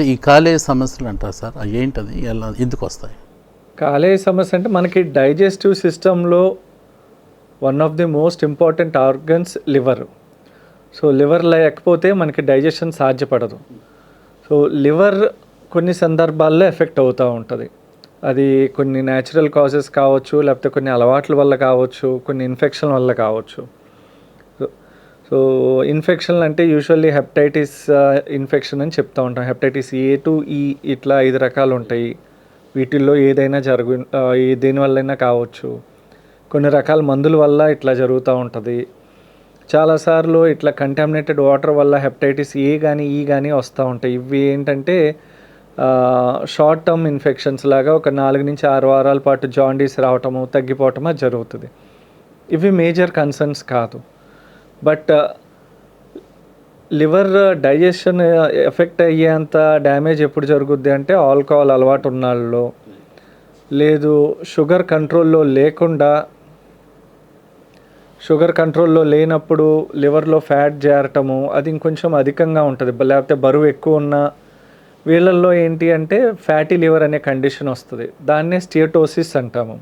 అంటే ఈ కాలేయ సమస్యలు అంటారు సార్? అవి ఏంటది? ఎలా ఎందుకు వస్తాయి? కాలేయ సమస్య అంటే మనకి డైజెస్టివ్ సిస్టంలో one of the most important organs liver. So liver లేకపోతే మనకి డైజెషన్ సాధ్యపడదు. సో లివర్ కొన్ని సందర్భాల్లో ఎఫెక్ట్ అవుతూ ఉంటుంది. అది కొన్ని న్యాచురల్ కాజెస్ కావచ్చు లేకపోతే కొన్ని అలవాట్ల వల్ల కావచ్చు కొన్ని ఇన్ఫెక్షన్ వల్ల కావచ్చు. సో ఇన్ఫెక్షన్ అంటే యూజువల్లీ హెప్టైటిస్ ఇన్ఫెక్షన్ అని చెప్తూ ఉంటాం. హెపటైటిస్ ఏ టు ఈ ఇట్లా ఐదు రకాలు ఉంటాయి. వీటిల్లో ఏదైనా జరుగు దేనివల్లైనా కావచ్చు. కొన్ని రకాల మందుల వల్ల ఇట్లా జరుగుతూ ఉంటుంది. చాలాసార్లు ఇట్లా కంటామినేటెడ్ వాటర్ వల్ల హెప్టైటిస్ ఏ కానీ ఈ కానీ వస్తూ ఉంటాయి. ఇవి ఏంటంటే షార్ట్ టర్మ్ ఇన్ఫెక్షన్స్ లాగా ఒక నాలుగు నుంచి ఆరు వారాల పాటు జాండీస్ రావటము తగ్గిపోవటము జరుగుతుంది. ఇవి మేజర్ కన్సర్న్స్ కాదు. బట్ లివర్ డైజెషన్ ఎఫెక్ట్ అయ్యేంత డ్యామేజ్ ఎప్పుడు జరుగుద్ది అంటే ఆల్కహాల్ అలవాటు ఉన్న వాళ్ళలో లేదు షుగర్ కంట్రోల్లో లేకుండా షుగర్ కంట్రోల్లో లేనప్పుడు లివర్లో ఫ్యాట్ చేరటము అది ఇంకొంచెం అధికంగా ఉంటుంది. లేకపోతే బరువు ఎక్కువ ఉన్న వీళ్ళల్లో ఏంటి అంటే ఫ్యాటీ లివర్ అనే కండిషన్ వస్తుంది. దాన్నే స్టియటోసిస్ అంటాము.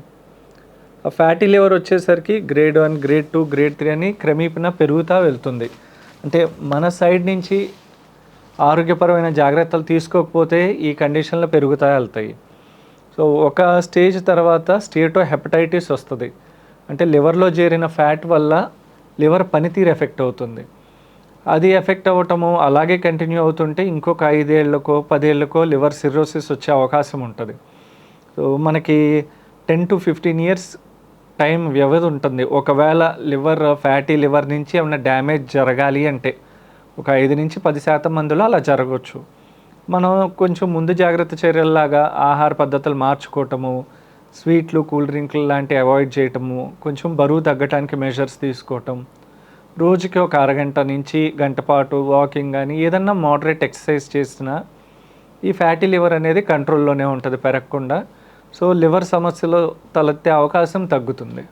ఫ్యాటీ లివర్ వచ్చేసరికి grade one grade two grade three అని క్రమేపణ పెరుగుతూ వెళ్తుంది. అంటే మన సైడ్ నుంచి ఆరోగ్యపరమైన జాగ్రత్తలు తీసుకోకపోతే ఈ కండిషన్లు పెరుగుతూ వెళ్తాయి. సో ఒక స్టేజ్ తర్వాత స్టేటో హెపటైటిస్ వస్తుంది. అంటే లివర్లో చేరిన ఫ్యాట్ వల్ల లివర్ పనితీరు ఎఫెక్ట్ అవుతుంది. అది ఎఫెక్ట్ అవ్వటము అలాగే కంటిన్యూ అవుతుంటే ఇంకొక ఐదేళ్ళకో పదేళ్ళకో లివర్ సిర్రోసిస్ వచ్చే అవకాశం ఉంటుంది. సో మనకి ten to fifteen years time వ్యవధి ఉంటుంది. ఒకవేళ లివర్ ఫ్యాటీ లివర్ నుంచి ఏమైనా డ్యామేజ్ జరగాలి అంటే ఒక ఐదు నుంచి పది శాతం మందిలో అలా జరగవచ్చు మనం కొంచెం ముందు జాగ్రత్త చర్యల్లాగా ఆహార పద్ధతులు మార్చుకోవటము స్వీట్లు కూల్ డ్రింక్లు లాంటివి అవాయిడ్ చేయటము కొంచెం బరువు తగ్గటానికి మెజర్స్ తీసుకోవటం రోజుకి ఒక అరగంట నుంచి గంట పాటు వాకింగ్ కానీ ఏదన్నా మోడరేట్ ఎక్సర్సైజ్ చేసినా ఈ ఫ్యాటీ లివర్ అనేది కంట్రోల్లోనే ఉంటుంది పెరగకుండా. సో లివర్ సమస్యలు తలెత్తే అవకాశం తగ్గుతుంది.